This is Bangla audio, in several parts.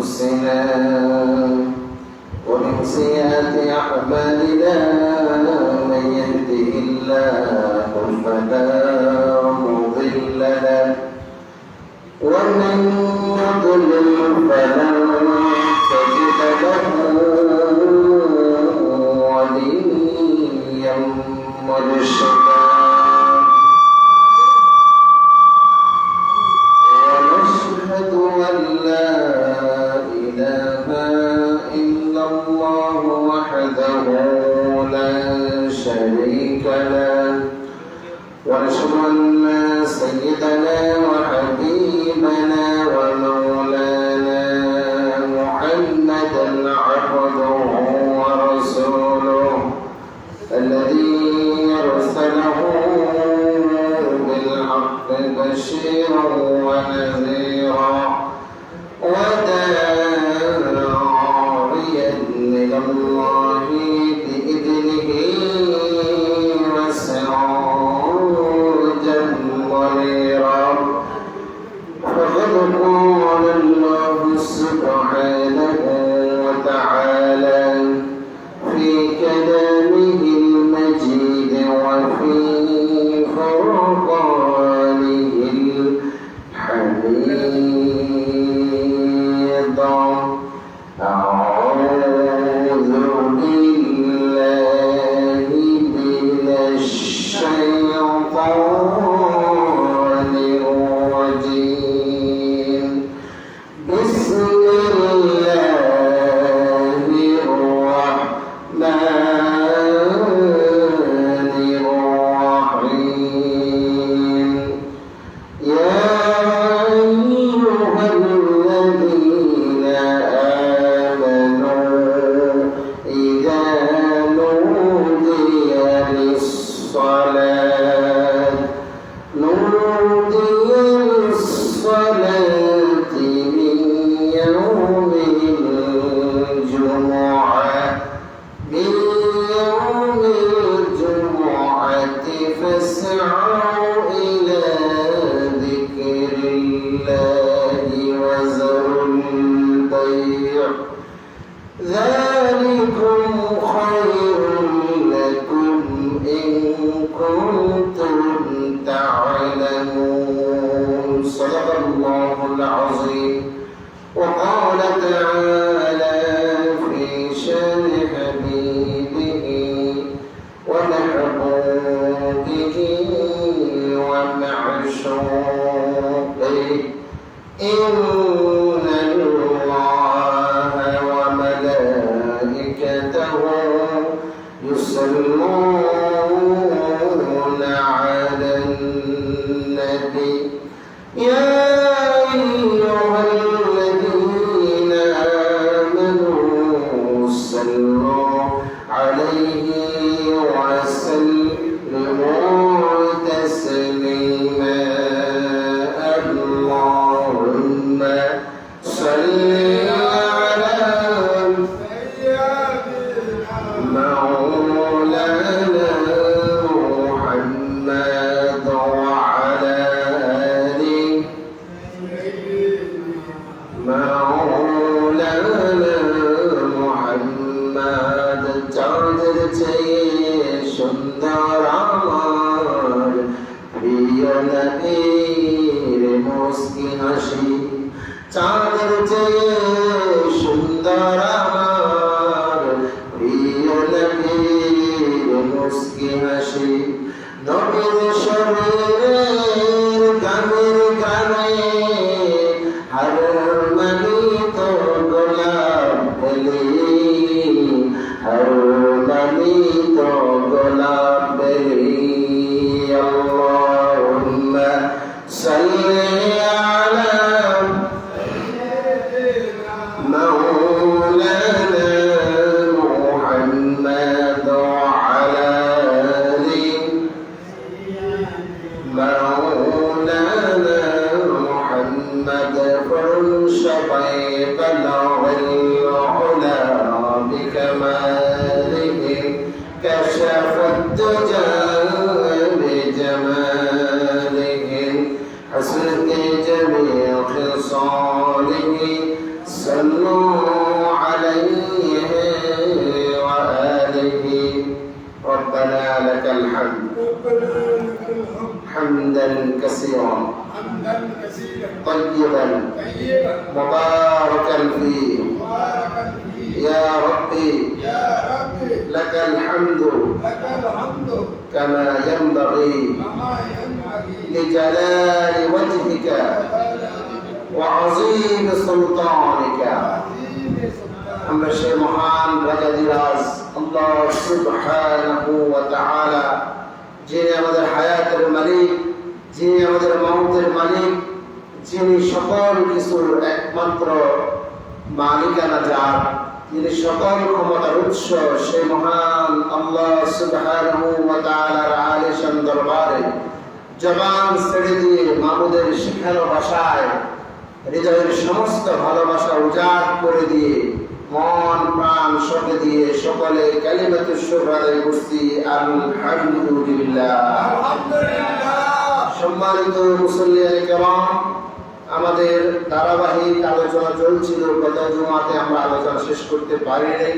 أنفسنا ومن سيئات أعمالنا من يهده الله فلا مضل له. ومن يضلل فلا تجد له. وليا مرشدا الحمد ربنا لك الحمد حمدا كثيرا حمدا كثيرا طيبا طيبا مباركا فيه مباركا فيه يا ربي يا ربي لك الحمد لك الحمد كما ينبغي كما ينبغي لجلال وجهك وعظيم سلطانك لعظيم سلطانك আমরা সেই মহান রাজাদিরাজ আল্লাহ সুবহানাহু ওয়া তাআলা, যিনি আমাদের হায়াতের মালিক, যিনি আমাদের মৌতের মালিক, যিনি সকল কিছুর একমাত্র মালিকানা যার, যিনি সকল ক্ষমতার উৎস, সেই মহান আল্লাহ সুবহানাহু ওয়া তাআলার আলিশান দরবারে, জবান ছেড়ে দিয়ে মাবুদের শিখানো ভাষায়, হৃদয়ের সমস্ত ভালোবাসা উজাড় করে দিয়ে মন প্রাণ সঁপে দিয়ে সকলে করছি আলহামদুলিল্লাহ। সম্মানিত কেরাম আমাদের ধারাবাহিক আলোচনা চলছিল গত জুমাতে আমরা আলোচনা শেষ করতে পারি নাই।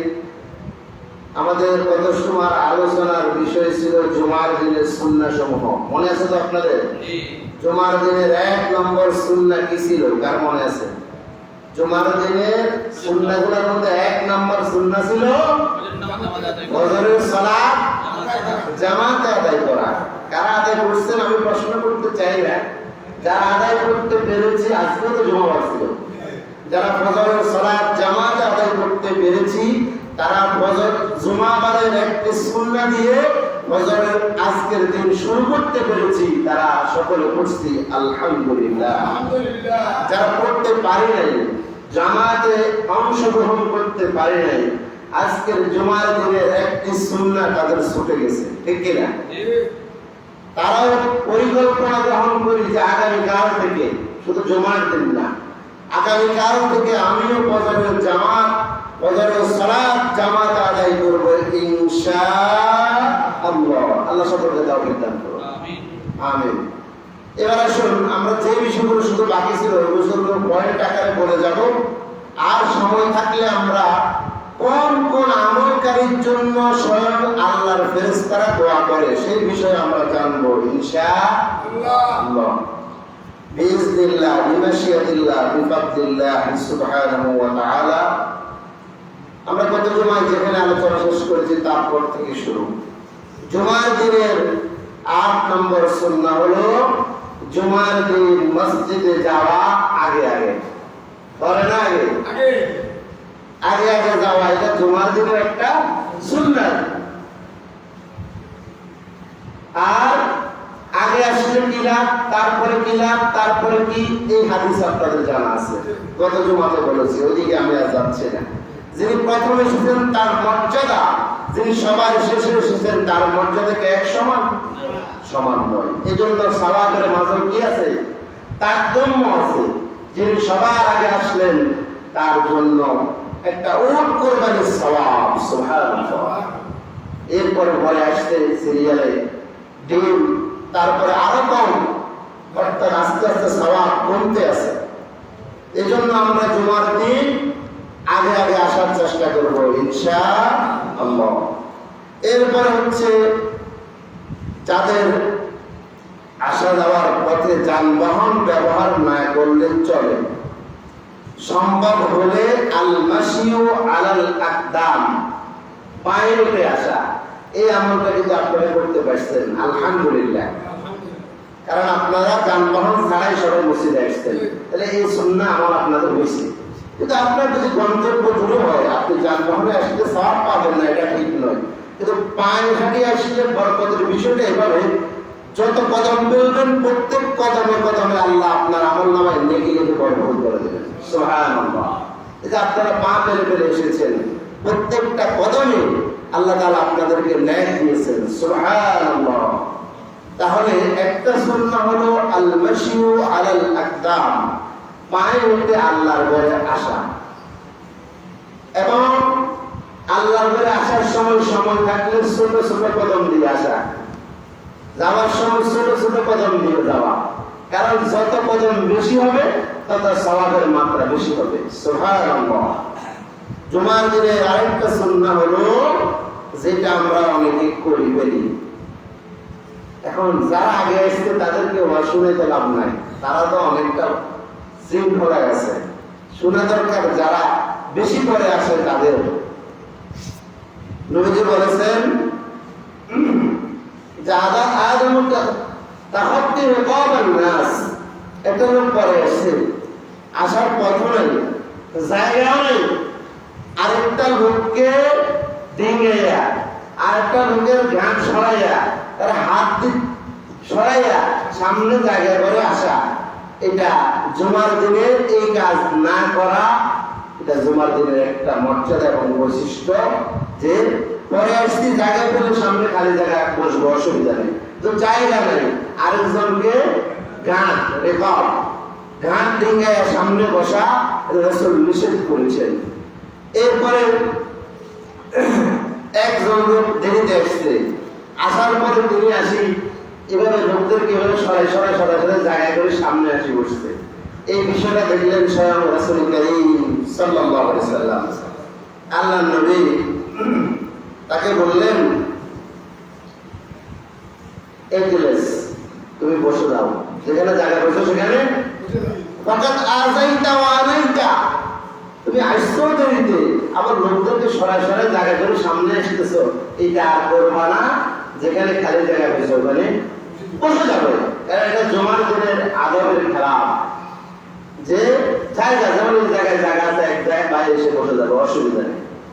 আমাদের গত সময় আলোচনার বিষয় ছিল জুমার দিনের সুন্না সমূহ মনে আছে তো আপনাদের? জুমার দিনের এক নম্বর সুন্না কি ছিল? কার মনে আছে? জুমার দিনের সুন্নাগুলোর মধ্যে এক নম্বর সুন্না জামাতে আদায় করা। কারা আদায় করছেন আমি প্রশ্ন করতে চাই না। যারা আদায় করতে পেরেছি আজকে তো জমা ছিল। যারা ফজরের সালাত, জামাতে আদায় করতে পেরেছি, তারা ফজর জুমাবারের একটি সুন্নাহ দিয়ে ফজরের আজকের দিন শুরু করতে পেরেছি তারা সকলে পড়ছি আলহামদুলিল্লাহ। যারা করতে পারে নাই জামাতে অংশগ্রহণ করতে পারে নাই আজকের জুমার দিনের একটি সুন্নাহ তাদের ছুটে গেছে ঠিক কিনা? তারাও পরিকল্পনা গ্রহণ করি যে আগামীকাল থেকে শুধু জমার দিন না আগামীকাল থেকে আমিও বজরের জামাত বজরের সালাত জামাত আদায় করব ইনশা আল্লাহ। সকলকে দাও দান করো আমিন। এবার আসুন আমরা যে বিষয়গুলো শুধু বাকি ছিল ওই বিষয়গুলো পয়েন্ট আকারে বলে যাব। আর সময় থাকলে আমরা কোন কোন আমলকারীর জন্য স্বয়ং আল্লাহর ফেরেশতারা দোয়া করে সেই বিষয়ে আমরা জানব ইনশাআল্লাহ আল্লাহ। বিইজনিল্লাহ বিমাশিয়াতিল্লাহ বিফাদলিল্লাহ সুবহানাহু ওয়া তাআলা। আমরা গত জুমায় যেখানে আলোচনা শেষ করেছি তারপর থেকে শুরু। জুমার দিনের আট নম্বর সুন্নাহ হলো জুমার দিন মসজিদে যাওয়া আগে আগে। করে না আগে? আগে। আগে আগে যাওয়া এটা জুমার দিনের একটা সুন্দর আর আগে আসলে কি লাভ তারপরে কি লাভ তারপরে কি এই হাদিস আপনাদের জানা আছে। গত জুমাতে বলেছি ওদিকে আমি আর যাচ্ছি না। যিনি প্রথমে এসেছেন, তার মর্যাদা। যিনি সবার শেষে এসেছেন, তার মর্যাদা কি এক সমান? সমান নয়। এই জন্য সালাতের মাঝে কি আছে? তারতম্য আছে। যিনি সবার আগে আসলেন, তার জন্য একটা উট কোরবানির সওয়াব, সুবহানাল্লাহ। এরপরে পরে আসতে সিরিয়ালে ডিম, তারপরে আরও কম। অর্থাৎ আস্তে আস্তে সওয়াব কমতে আছে। এই জন্য আমরা জুমার দিন আগে আগে আসার চেষ্টা করব ইনশা আল্লাহ এরপরে হচ্ছে যাদের আসা যাওয়ার পথে যানবাহন ব্যবহার না করলে চলে। সম্ভব হলে আল মাসিউ আলাল আকদাম পায়ের উপরে আসা। এই আমলটা কিন্তু আপনারা করতে পারছেন, আলহামদুলিল্লাহ। কারণ আপনারা যানবাহন ছাড়াই সবাই মসজিদে আসছেন। তাহলে এই সুন্না আমার আপনাদের হয়েছে। কিন্তু আপনার যদি গন্তব্য দূরে হয়, আপনি যানবাহনে আসলে সব পাবেন না, এটা ঠিক নয়। কিন্তু পায়ে ঘাটে আসলে বরকতের বিষয়টা এভাবে যত কদম বেরোবেন প্রত্যেক কদমে কদমে আল্লাহ আপনার আমল নামায় নেকি নেকি বরকত করে দেবেন। এই যে আপনারা পা পেরে পেরে এসেছেন। প্রত্যেকটা কদমে আল্লাহ তাআলা আপনাদেরকে ন্যায় দিয়েছেন। সুবহানাল্লাহ। তাহলে একটা সুন্নাহ হলো আল মাশিউ আলাল আকদাম পায়ে উঠতে আল্লাহর ঘরে আসা। এবং আল্লাহর ঘরে আসার সময় সময় থাকলে ছোট ছোট কদম দিয়ে আসা। যাওয়ার সময় ছোট ছোট কদম দিয়ে যাওয়া। কারণ যত কদম বেশি হবে, তত সওয়াবের মাত্রা বেশি হবে। সুবহানাল্লাহ। জুমার দিনে আরেকটা সুন্নাহ হলো, যেটা আমরা অনেকে করি ফেলি এখন যারা আগে আসছে তাদেরকে ওয়াজ শুনেতে লাভ নাই। তারা তো অনেকটা শৃঙ্খলা গেছে। শোনা দরকার যারা বেশি করে আসে তাদের। নবীজি বলেছেন যাদা আদম তাহত্তি রিকাবান নাস একটা লোক পরে আসছে আসার পথ নাই, জায়গাও নেই। আরেকটা লোককে ডিঙ্গাইয়া, আরেকটা লোকের ঘাট সরাইয়া, তার হাত সরাইয়া সামনে জায়গা করে আসা। এটা জুমার দিনের এই কাজ না করা, এটা জুমার দিনের একটা মর্যাদা এবং বৈশিষ্ট্য যে পরে আসছি জায়গা পেলে সামনে খালি জায়গা বসবো, অসুবিধা নেই। তো জায়গা নেই। আরেকজনকে গান রেকর্ড গান ডিঙ্গায় সামনে বসা রসুল নিষেধ করেছেন। এরপরে একজন দেরিতে আসছে। আসার পরে তিনি আসি এভাবে লোকদেরকে এভাবে সরাই সরাই সরাই সরাই জায়গায় করে সামনে আসি বসছে এই বিষয়টা দেখলেন স্বয়ং রাসূল করিম সাল্লাল্লাহু আলাইহি সাল্লাম। আল্লাহ নবী তাকে বললেন এজলেস তুমি বসে দাও। যেখানে জায়গা বসে সেখানে ফাকাত আযাইতা ওয়া আনাইতা। তুমি আসছো দেরিতে আবার লোকদেরকে সরাই জায়গা করে সামনে আসতেছো। এটা আর করবা না। যেখানে খালি জায়গা পেয়েছ ওখানে বসে যাবে। কারণ এটা জমার দিনের আদবের খেলা। যে জায়গা যেমন এই জায়গায় জায়গা আছে, এক জায়গায় বাইরে এসে বসে যাবে, অসুবিধা নেই।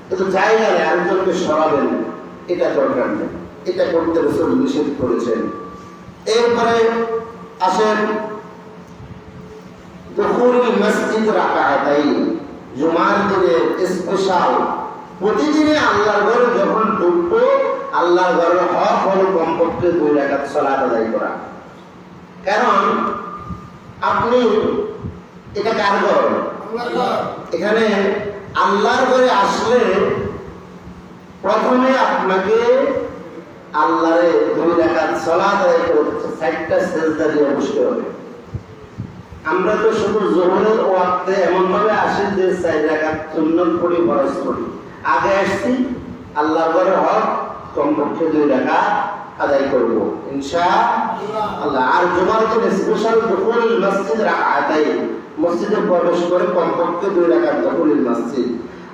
কিন্তু জায়গা নেই আরেকজনকে সরাবেন, এটা দরকার নেই। এটা করতে রসুল নিষেধ করেছেন। এরপরে আসেন দুখুল মসজিদ রাকাতাই জুমার দিনে স্পেশাল প্রতিদিনে আল্লাহর ঘরে যখন ঢুকবো আল্লাহর ঘরে হক হলো কমপক্ষে দুই রাকাত সালাত আদায় করা। কারণ আপনি এটা কার ঘর? এখানে আল্লাহর ঘরে আসলে প্রথমে আপনাকে আল্লাহরে দুই রাকাত সালাত আদায় করতে চারটা সেজদা দিয়ে বসতে হবে। আমরা তো শুধু জোহরের ওয়াক্তে এমন ভাবে আসি যে চার রাকাত সুন্নত পড়ি ফরজ পড়ি। আগে আসছি, আল্লাহ করে হক, কমপক্ষে দুই রাকাত আদায় করব। ইনশা আল্লাহ আর জুমার দিন স্পেশাল দুখুল মসজিদ রাকাতাই মসজিদে প্রবেশ করে কমপক্ষে দুই রাকাত দুখুল মসজিদ।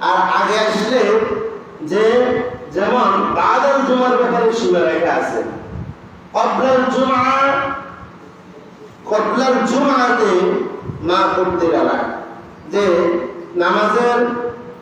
আর আগে আসলে যে যেমন বাদাল জুমার ব্যাপারে সীমা রেখা আছে কবলাল জুমা, কবলার জুমাতে মা করতে গেলা যে নামাজের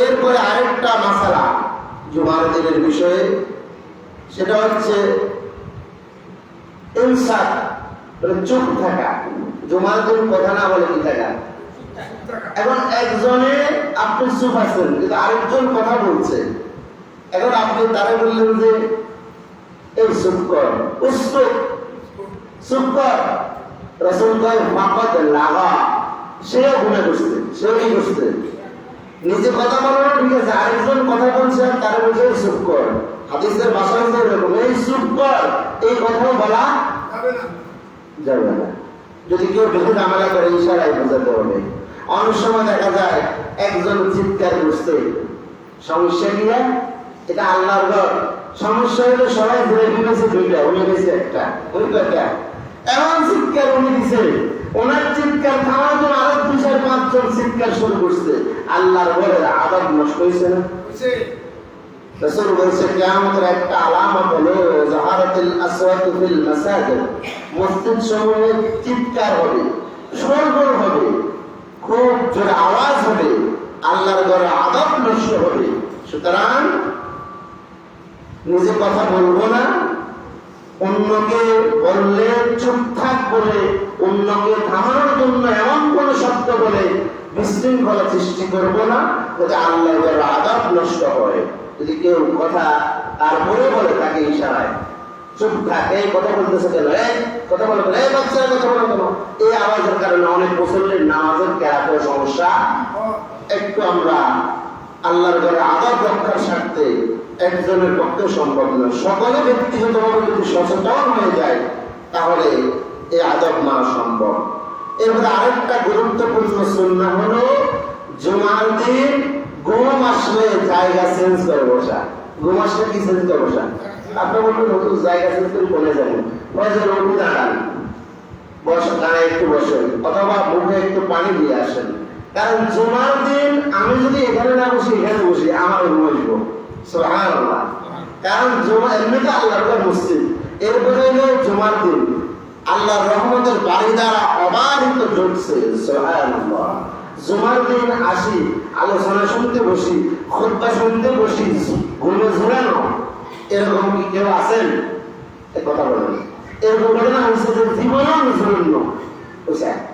এরপরে আরেকটা মাসালা জুমার দিনের বিষয়ে, সেটা হচ্ছে মানে চুপ থাকা। জুমার দিন কথা না বলে কি থাকা? এখন একজনে আপনি চুপ আছেন, কিন্তু আরেকজন কথা বলছে। এখন আপনি তারা বললেন যে, এই চুপ কর উস্তুপ চুপ কর। রসুল কয় মাকত লাগা। সেও গুণে বসতে সেও কি বসতে নিজে কথা বলব ঠিক আছে আরেকজন কথা বলছে আর তারা বলছে চুপ কর। হাদিসের ভাষা হচ্ছে এরকম এই চুপ কর এই কথাও বলা যাবে না। যদি কেউ বেশি ঝামেলা করে ইশারায় বোঝাতে হবে। অনেক সময় দেখা যায় একজন চিৎকার করছে সমস্যা কি? এটা আল্লাহর ঘর। সমস্যা হলে সবাই ধরে ফেলেছে দুইটা উনি গেছে একটা ওই কয়টা? এমন চিৎকার উনি দিছে। ওনার চিৎকার থামার জন্য আরও চার পাঁচজন চিৎকার শুরু করছে। আল্লাহর ঘরের আবাদ নষ্ট হয়েছে না? রসুল বলছে কিয়ামতের একটা আলামত হলো জাহারাতুল আসওয়াতু ফিল মাসাজিদ। মসজিদ সমূহে চিৎকার হবে হবে খুব জোরে আওয়াজ হবে আল্লাহর ঘরে আদব নষ্ট হবে। সুতরাং নিজে কথা বলব না অন্যকে বললে চুপ থাক বলে অন্যকে থামানোর জন্য এমন কোন শব্দ বলে বিশৃঙ্খলা সৃষ্টি করব না, যাতে আল্লাহর আদব নষ্ট হয়। যদি কেউ কথা তারপরে বলে তাকে ইশারায়, চুপ থাক কথা বলতেছে কেন? এই কথা বলো এই বাচ্চারা কথা বলো কেন? এই আওয়াজের কারণে অনেক মুসল্লির নামাজের কেরাতের সমস্যা। একটু আমরা আল্লাহর ঘরে আদব রক্ষার স্বার্থে একজনের পক্ষে সম্ভব নয়। সকলে ব্যক্তিগতভাবে যদি সচেতন হয়ে যায়, তাহলে এই আদব মানা সম্ভব। এরপরে আরেকটা গুরুত্বপূর্ণ সুন্না হলো, জুমার দিন ঘুম আসলে জায়গা চেঞ্জ করে বসা। ঘুম আসলে কি চেঞ্জ করে বসা? আপনি বলবেন নতুন জায়গা চেঞ্জ করে বলে যাবেন উঠে দাঁড়ান। বস, দাঁড়ায় একটু বসেন। অথবা মুখে একটু পানি দিয়ে আসেন। কারণ জুমার দিন আমি যদি এখানে না বসি, এখানে বসি, আমার ঘুমাইব সুবহানাল্লাহ। কারণ জুমা, এমনিতে আল্লাহর মসজিদ। এরপরে হলো জুমার দিন। আল্লাহর রহমতের বাড়ি দ্বারা অবাধিত জুটছে সুবহানাল্লাহ। জুমার দিন আসি, আলোচনা শুনতে বসি, খুতবা শুনতে বসি, ঘুমে ঝুলানো এরকম কি কেউ আছেন? কথা বলেন। এরকম ঘটনা হয়েছে যে জীবনেও ঝুলন্য বুঝছেন?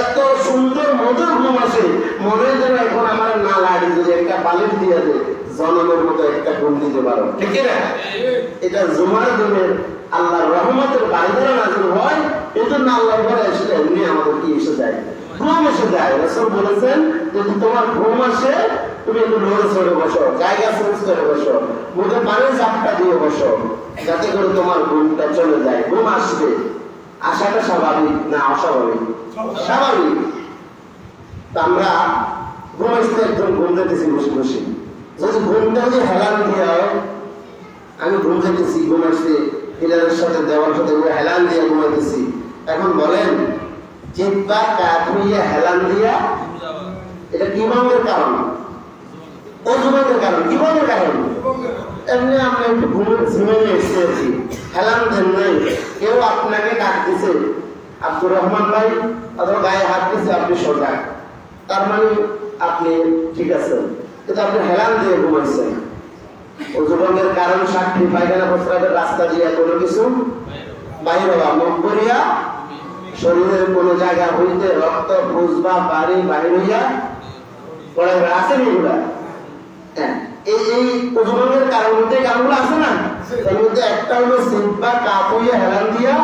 এত সুন্দর মধুর ঘুম মনে যেন এখন আমার না লাগে যদি একটা মতো একটা দিতে পারো। ঠিক না এটা জুমার দিনের আল্লাহর রহমতের বাইরে নাজিল হয়। আল্লাহর ঘরে আসলে এমনি এসে যায়? ঘুম এসে যায়। বলেছেন, যদি তোমার ঘুম আসে, তুমি একটু বসো, জায়গা বসো চাপটা দিয়ে বসো, যাতে করে তোমার ঘুমটা চলে যায়। ঘুম আসবে। আসাটা স্বাভাবিক না অস্বাভাবিক? স্বাভাবিক। আমরা ঘুমাইতে একদম ঘুম যেতেছি বসে বসে। যদি ঘুমটা যদি হেলান দিয়ে হয়, আমি ঘুম যেতেছি ঘুমাইছি পিলারের সাথে দেওয়ার সাথে হেলান দিয়ে ঘুমাইতেছি। এখন বলেন চিৎপা কাঠ হইয়া হেলান দিয়া, এটা ভাঙের কারণ। অজুবাদের কারণ ভাঙের কারণ। এমনি আমরা একটু ঘুমে ঝিমিয়ে এসে আছি হেলান দেন নাই, কেউ আপনাকে ডাকতেছে আব্দুর রহমান ভাই অথবা গায়ে হাত দিচ্ছে আপনি সোজা। তার মানে আপনি ঠিক আছেন। কিন্তু আপনি হেলান দিয়ে ঘুমাইছেন। অজুবাদের কারণ সাক্ষী পায়খানা প্রস্রাবের রাস্তা দিয়ে কোনো কিছু বাইরে মুখ করিয়া শরীরের কোনো জায়গা হইতে রক্ত ফুস বা বাড়ি বাহির হইয়া পড়ে আসেনি এগুলা? হ্যাঁ, এই এই প্রজননের কারণ মধ্যে কারণগুলো আছে না? এর মধ্যে একটা হলো সিট কাপ হইয়া হেলান দিয়া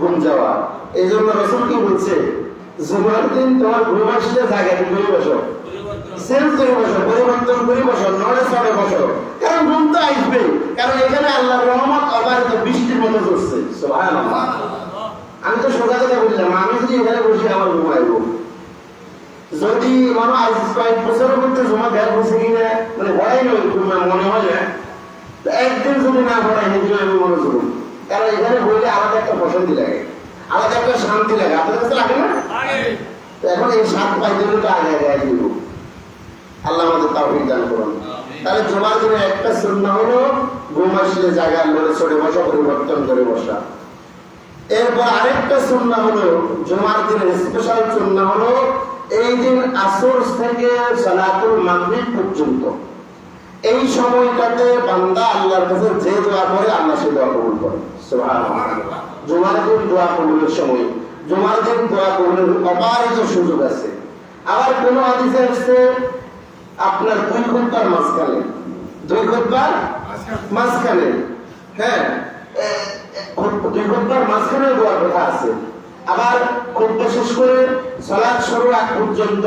ঘুম যাওয়া। এই জন্য রসুল কি বলছে? জুমার দিন তোমার ঘুম আসলে জায়গা তুমি বসো। বসো, পরিবর্তন করে নড়ে চড়ে বসো। কারণ ঘুম তো আসবে কারণ এখানে আল্লাহর রহমত বৃষ্টির মতো আমি তো সোজা বললাম, আমি যদি এখানে বসে আমার ঘুমাইবো? যদি মনে মানে মনে হয় একদিন যদি না পড়াই নিজে আমি মনে করুন কারণ এখানে বইলে আলাদা একটা পছন্দ লাগে। আলাদা একটা শান্তি লাগে। আপনার কাছে লাগে না? এখন এই সাত পাইতে তো আগে আগে দিব। আল্লাহ আমাদের তাও দান করুন। তাহলে জমার দিনে একটা শূন্য হলো ঘুম আসলে জায়গা লড়ে চড়ে বসা পরিবর্তন করে বসা। এরপর আরেকটা সুন্না হলো জুমার দিনের স্পেশাল সুন্না হলো এই দিন আসর থেকে সালাতুল মাগরিব পর্যন্ত। এই সময়টাতে বান্দা আল্লাহর কাছে যে দোয়া করে আল্লাহ সে দোয়া কবুল করে। সুবহানাল্লাহ। জুমার দিন দোয়া কবুলের সময়, জুমার দিন দোয়া কবুলের অপারিত সুযোগ আছে। আবার কোন হাদিসে আসছে আপনার দুই ঘণ্টার মাঝখানে, দুই ঘণ্টার মাঝখানে হ্যাঁ দুই ঘণ্টার মাঝখানে দেওয়ার কথা আছে। আবার খুদ্া শেষ করে সলাদ শুরু আগ পর্যন্ত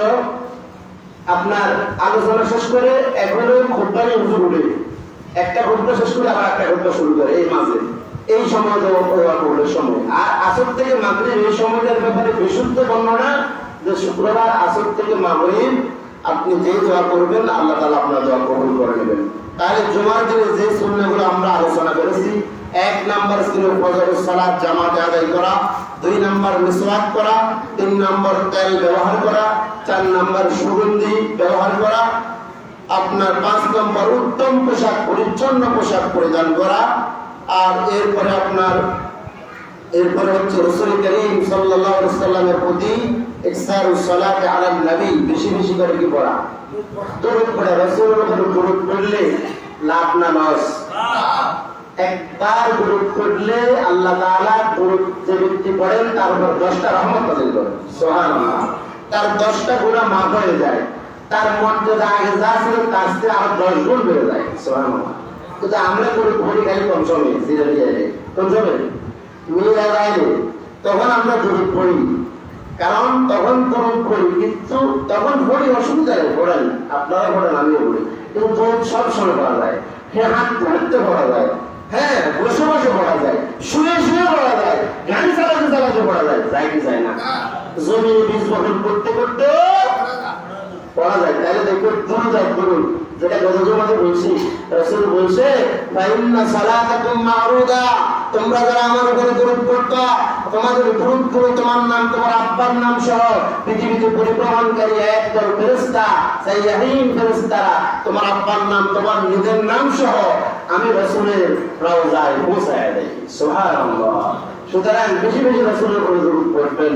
আপনার আলোচনা শেষ করে এখনও খুদ্া নিয়ে উঠে একটা খুদ্া শেষ করে আবার একটা খুদ্া শুরু করে, এই মাঝে। এই সময় সময় আর আসর থেকে মাগরিব, এই সময়টার ব্যাপারে বিশুদ্ধ বর্ণনা যে শুক্রবার আসর থেকে মাগরিব, আপনি যে দোয়া করবেন, আল্লাহ তাআলা আপনার দোয়া কবুল করে নেবেন। তাহলে জুমার দিনে যে সুন্নাহগুলো আমরা আলোচনা করেছি, এক নাম্বার ছিল ফজরের সালাত, জামাতে আদায় করা, দুই নাম্বার মিসওয়াক করা, তিন নাম্বার তেল ব্যবহার করা, চার নাম্বার সুগন্ধি ব্যবহার করা, আপনার পাঁচ নম্বর উত্তম পোশাক, পরিচ্ছন্ন পোশাক পরিধান করা আর এরপরে আপনার, এরপরে হচ্ছে রসুল করিম সাল্লামের প্রতি নবী, বেশি বেশি করে কি পড়া? দরুদ দরুদ পড়লে লাভ না একবার দরুদ পড়লে আল্লাহ তাআলা দরুদ যে ব্যক্তি পড়েন, তার উপর 10টা রহমত নাযিল তার 10টা গুনাহ মাফ হয়ে যায়। তার মর্যাদা আগে যা ছিল, তার আরও 10 গুণ বেড়ে যায়। সুবহানাল্লাহ। কিন্তু আমরা করি পড়ি খালি কম সময়ে মিলে যায়নি তখন আমরা দরুদ পড়ি। কারণ তখন দরুদ পড়ি কিন্তু, তখন পড়ি অসুবিধা নেই পড়েন আপনারা পড়েন আমিও পড়ি কিন্তু দরুদ সব সময় পড়া যায়। হ্যাঁ হাঁটতে হাঁটতে পড়া যায়। হ্যাঁ বসে বসে পড়া যায়। শুয়ে শুয়ে পড়া যায়। গাড়ি চালাতে চালাতে পড়া যায়। যায় কি যায় না। জমি বীজ বপন করতে করতে পড়া বলছি তোমরা যারা আমার উপরে দরুদ পড়তো, তোমাদের তোমার নাম, তোমার আব্বার নাম সহ পৃথিবীতে পরিভ্রমণকারী একদল ফেরেশতা, সাইয়াহিন ফেরেশতারা, তোমার আব্বার নাম, তোমার নিজের নাম সহ আমি রসুলের রওজায় পৌঁছায় দেই। সুবহানাল্লাহ। সুতরাং বেশি বেশি রসুলের উপরে পড়বেন।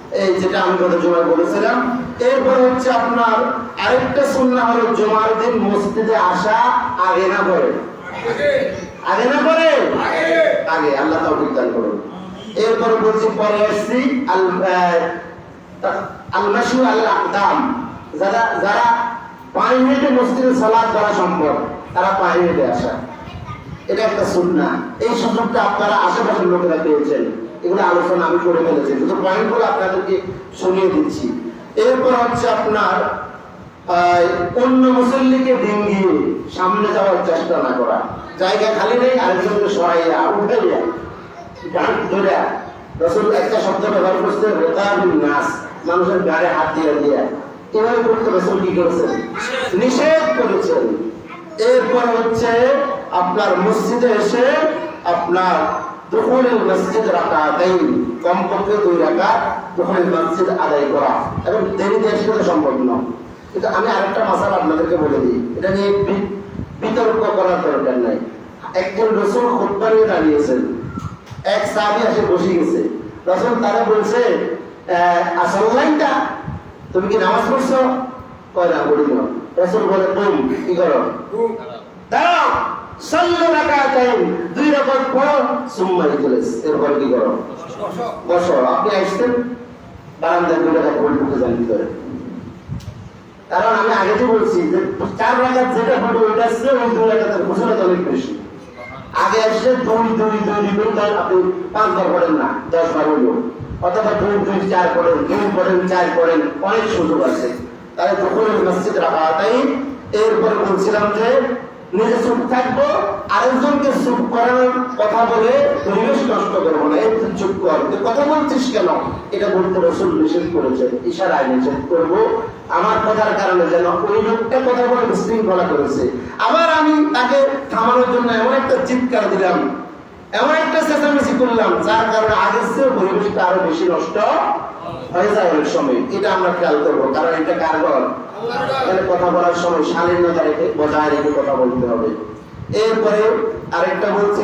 এই যেটা আমি গত জুমায় বলেছিলাম। এরপর হচ্ছে আপনার আরেকটা সুন্নাহ হলো জুমার দিন মসজিদে আসা আগে না পরে? আগে না পরে? আগে, আল্লাহ তৌফিক দান করুন। এরপর বলছি, পরে আসছি আল আল মাশু আল আকদাম যারা যারা পায়ে হেঁটে মসজিদে সালাত করা সম্ভব, তারা পায়ে হেঁটে আসা। এটা একটা সুন্না এই সুযোগটা আপনারা আশেপাশের লোকেরা পেয়েছেন। এগুলো আলোচনা আমি করে ফেলেছি। শুধু পয়েন্টগুলো আপনাদেরকে শুনিয়ে দিচ্ছি। এরপর হচ্ছে আপনার অন্য মুসল্লিকে ডিঙ্গিয়ে সামনে যাওয়ার চেষ্টা না করা। জায়গা খালি নেই আরেকজনকে সরাইয়া গান ধরে রসুল একটা শব্দ ব্যবহার করছে রেতাবিন নাস। মানুষের গাড়ে হাত দিয়ে দিয়ে এভাবে করতে রসুল কি করেছেন? নিষেধ করেছেন। এরপর হচ্ছে আপনার মসজিদে এসে আপনার দুপুরের মসজিদ দেয় কমপক্ষে দুই রাখা দুপুরের মসজিদ আদায় করা। এবং দেরি দিয়ে সেটা সম্ভব নয় কিন্তু আমি আরেকটা মাসাল আপনাদেরকে বলে দিই। এটা নিয়ে বিতর্ক করার দরকার নাই। একজন রসুল খুতবা নিয়ে দাঁড়িয়েছেন। এক সাহাবি এসে বসে গেছে। রসুল তারা বলছে আসল লাইনটা তুমি কি নামাজ পড়ছো? কয়, না, পড়ি না। রসুল বলে তুম কি করো? দাঁড়াও। সল্লু রাকাতাইন, দুই রাকাত পড়ো সুম্মা ইজলিস এরপর কি করো? বসো। আপনি আসছেন, বারান্দায় দুই রাকাত পড়ে কারণ আমি আগে তো বলছি যে চার রাকাত যেটা পড়বে ওইটা আসছে ওই অনেক আগে আসছে দুই দুই দুই দুই আপনি পাঁচবার পড়েন না দশ বার হইল অথবা চার পড়েন দুই পড়েন, চার পড়েন, অনেক সুযোগ আছে। তাই দুপুরের মসজিদ রাখা তাই এরপরে বলছিলাম যে নিজে চুপ থাকব, আরেকজনকে চুপ করানোর কথা বলে পরিবেশ নষ্ট করব না। এই চুপ কর কথা বলছিস কেন? এটা বলতে রসুল নিষেধ করেছে ইশারায় নিষেধ করব। আমার কথার কারণে যেন ওই লোকটা কথা বলে বিশৃঙ্খলা করেছে। আবার আমি তাকে থামানোর জন্য এমন একটা চিৎকার দিলাম, এমন একটা চেঁচামেচি করলাম, যার কারণে আগের চেয়ে পরিবেশটা আরও বেশি নষ্ট হয়ে যায় অনেক সময়। এটা আমরা খেয়াল করব, কারণ এটা কারগর কথা বলার সময় বজায় রেখে কথা বলতে হবে। এরপরে আরেকটা বলছি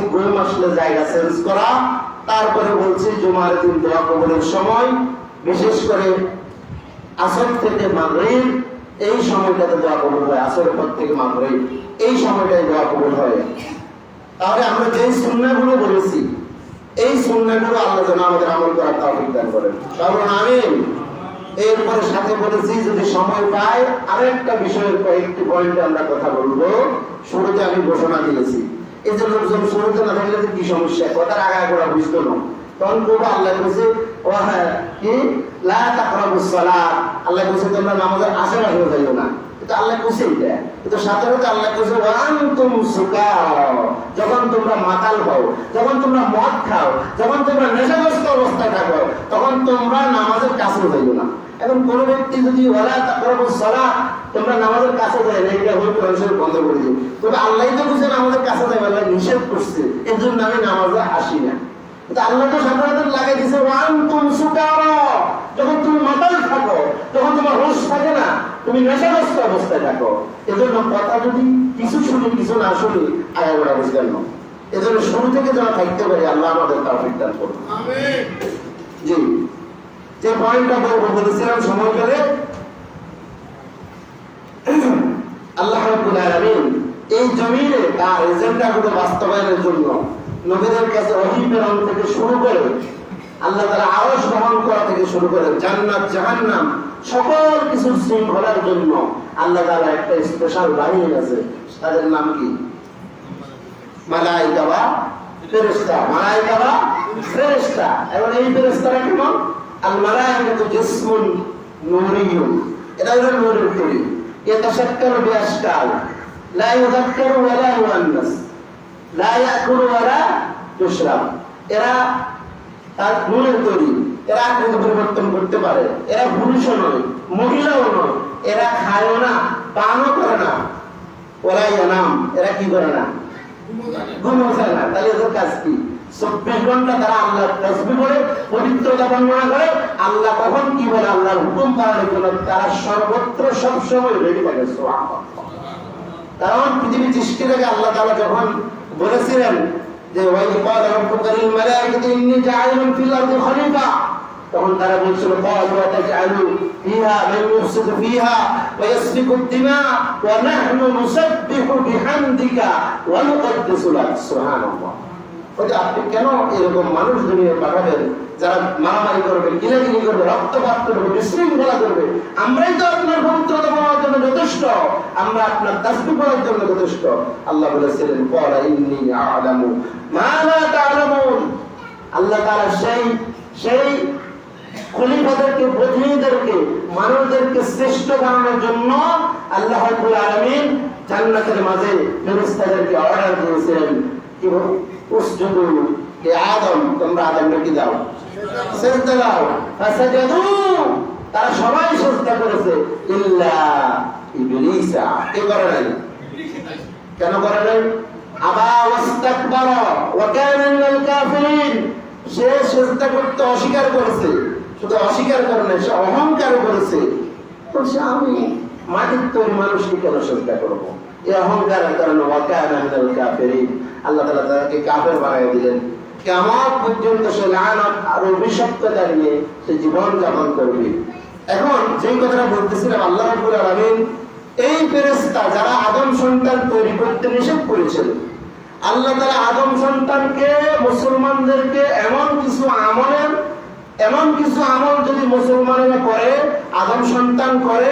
জায়গা করা। তারপরে বলছি, জুমার দিন দোয়া কবলের সময়, বিশেষ করে আসর থেকে মাগরিব, এই সময়টাতে দোয়া কবুল হয়, আসরের পর থেকে মাগরিব, এই সময়টাই দোয়া কবুল হয়। তাহলে আমরা যেই সুন্নাহগুলো বলেছি, এই সুন্নাহগুলো আল্লাহ যেন আমাদের আমল করার তৌফিক দান করেন। কারণ আমিন এরপরে সাথে বলেছি, যদি সময় পাই, আরেকটা বিষয়ের কয়েকটি পয়েন্টে আমরা কথা বলব। শুরুতে আমি ঘোষণা দিয়েছি। হ্যাঁ নামাজের না। আল্লাহ কিন্তু আল্লাহ যখন তোমরা মাতাল হও, যখন তোমরা মদ খাও, যখন তোমরা নেশাগ্রস্ত অবস্থায় থাকো, তখন তোমরা নামাজের কাছে যাইও না। এখন কোন ব্যক্তি যদি ওলা তাকরাবুস তোমরা নামাজের কাছে যায় না এটা হয়ে কোরআন বন্ধ করে দিই তবে আল্লাহ তো বুঝে নামাজের কাছে যাবে আল্লাহ নিষেধ করছে। এর জন্য আমি নামাজে আসি না। কিন্তু আল্লাহ তো সাধারণত লাগাই দিছে ওয়ান তুম সুকারা। যখন তুমি মাতাল থাকো যখন তোমার হোশ থাকে না তুমি নেশাগ্রস্ত অবস্থায় থাকো। এজন্য কথা যদি কিছু শুনি কিছু না শুনি আয়া ওরা বুঝলেন না। এজন্য শুরু থেকে যারা থাকতে পারি আল্লাহ আমাদের করুন। জি। যে পয়েন্টটা বলব বলেছিলাম সময়কালে আল্লাহ এই জমিনে তার এজেন্ডাগুলো বাস্তবায়নের জন্য নবীদের কাছে ওহী প্রেরণ থেকে শুরু করে আল্লাহ তাআলা আরশ গ্রহণ করা থেকে শুরু করে জান্নাত, জাহান্নাম, সকল কিছু শৃঙ্খলার জন্য আল্লাহ তাআলা একটা স্পেশাল বাহিনী আছে। তাদের নাম কি? মালাইকা বা ফেরেশতা। মালাইকা ফেরেশতা। এবং এই ফেরেশতারা কেমন? মালাইকাতু জিসমুন নূরিয়ুন এটা হলো নূরের তৈরি লা ইউযাক্কারু ওয়া লা ইউআন্নাস লা ইয়াকুলু ওয়া লা ইউশরাব এরা তার নূরের তৈরি, এরা পরিবর্তন করতে পারে। এরা পুরুষও নয়, মহিলাও নয়। এরা খায়ও না, পানও করে না। ওরা নাম এরা কি করে না? ঘুমো না। তাহলে এদের কাজ কি? চব্বিশ ঘণ্টা তারা আল্লাহ তসবি করে পবিত্রতা বর্ণনা করে, আল্লাহ কখন কি বলে আল্লাহর হুকুম পালনের জন্য তারা সর্বত্র সবসময় রেডি থাকে। কারণ পৃথিবী সৃষ্টি থেকে আল্লাহ তাআলা যখন বলেছিলেন যে খলিফা তখন তারা বলছিল বিহামদিকা আপনি কেন এরকম মানুষ দুনিয়া পাঠাবেন? যারা মারামারি করবে, গিলাগিলি করবে, রক্তপাত করবে, বিশৃঙ্খলা করবে, আমরাই তো আপনার পবিত্রতা পাওয়ার জন্য যথেষ্ট। আমরা আপনার তাসবি করার জন্য যথেষ্ট। আল্লাহ বলেছিলেন ক্বালা ইন্নী আ'লামু মা লা আল্লাহ তাআলা সেই সেই খলিফাদেরকে, প্রতিনিধিদেরকে, মানুষদেরকে শ্রেষ্ঠ বানানোর জন্য আল্লাহ আলামিন জান্নাতের মাঝে ফেরেশতাদেরকে অর্ডার দিয়েছিলেন কি আদম তোমরা দাও সেজদা দাও তারা সবাই সেজদা করেছে ইল্লা ইবলিসা কে করে নাই কেন করে নাই আবা ওয়াস্তাকবারা ওয়া কানা মিনাল কাফিরিন সে সেজদা করতে অস্বীকার করেছে শুধু অস্বীকার করে নাই সে অহংকার করেছে বলছে আমি মাটির তৈরি মানুষকে কেন সেজদা করব এই অহংকারের কারণে ওয়া কানা মিনাল আল্লাহ তাআলা তাকে কাফের বানিয়ে দিলেন। কেমন পর্যন্ত সে লানত আর অভিশপ্ততা নিয়ে সে জীবন যাপন করবে। এখন যেই কথাটা বলতেছিলাম, আল্লাহ রাব্বুল আলামিন এই ফেরেশতা যারা আদম সন্তান তৈরি করতে নিষেধ করেছেন, আল্লাহ তাআলা আদম সন্তানকে, মুসলমানদেরকে এমন কিছু আমলের, এমন কিছু আমল যদি মুসলমানেরা করে, আদম সন্তান করে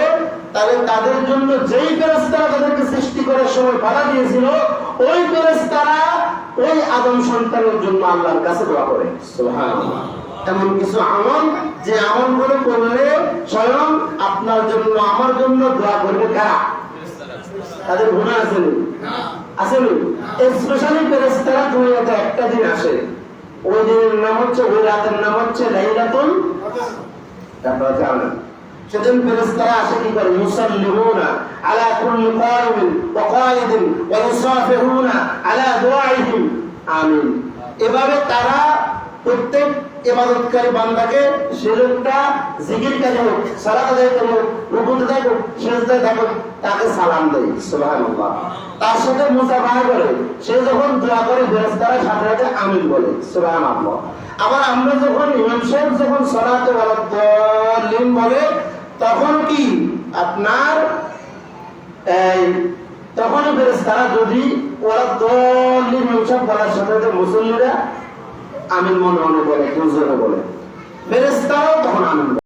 তাহলে তাদের জন্য যেই ফেরেশতারা তাদেরকে সৃষ্টি করার সময় বাধা দিয়েছিল ওই ফেরেশতারা ওই আদম সন্তানের জন্য আল্লাহর কাছে দোয়া করে। এমন কিছু আমল যে আমলগুলো করলে স্বয়ং আপনার জন্য আমার জন্য দোয়া করবে কারা? তাদের গুণা আছে নি? আছে নি? স্পেশালি ফেরেশতারা দুনিয়াতে একটা দিন আসে। ওই দিনের নাম হচ্ছে ওই রাতের নাম হচ্ছে লাইলাতুল আপনারা জানেন সেদিন ফেরেশতারা আসে কি করে? মুসাল্লিমুনা আলা কুল্লি কায়িমিন ওয়া কায়িদিন ওয়া ইউসাফিহুনা আলা দুআইহিম আমিন। এভাবে তারা প্রত্যেক ইবাদতকারী বান্দাকে সে লোকটা জিকিরকারী হোক, সালাত আদায় করুক, রুকুতে থাকুক, সেজদায় থাকুক, তাকে সালাম দেয়। সুবহানাল্লাহ। তার সাথে মুসাফাহা করে সে যখন দোয়া করে ফেরেশতারা সাথে সাথে আমিন বলে। সুবহানাল্লাহ। আবার আমরা যখন ইমাম সাহেব যখন সালাতে ওয়ালা বলে তখন কি আপনার তখন ফেরেস্তারা যদি ওরা দলিল ইমাম বলার সাথে সাথে মুসল্লিরা আমিন মনে মনে বলে বলে ফেরেস্তারাও তখন বলে।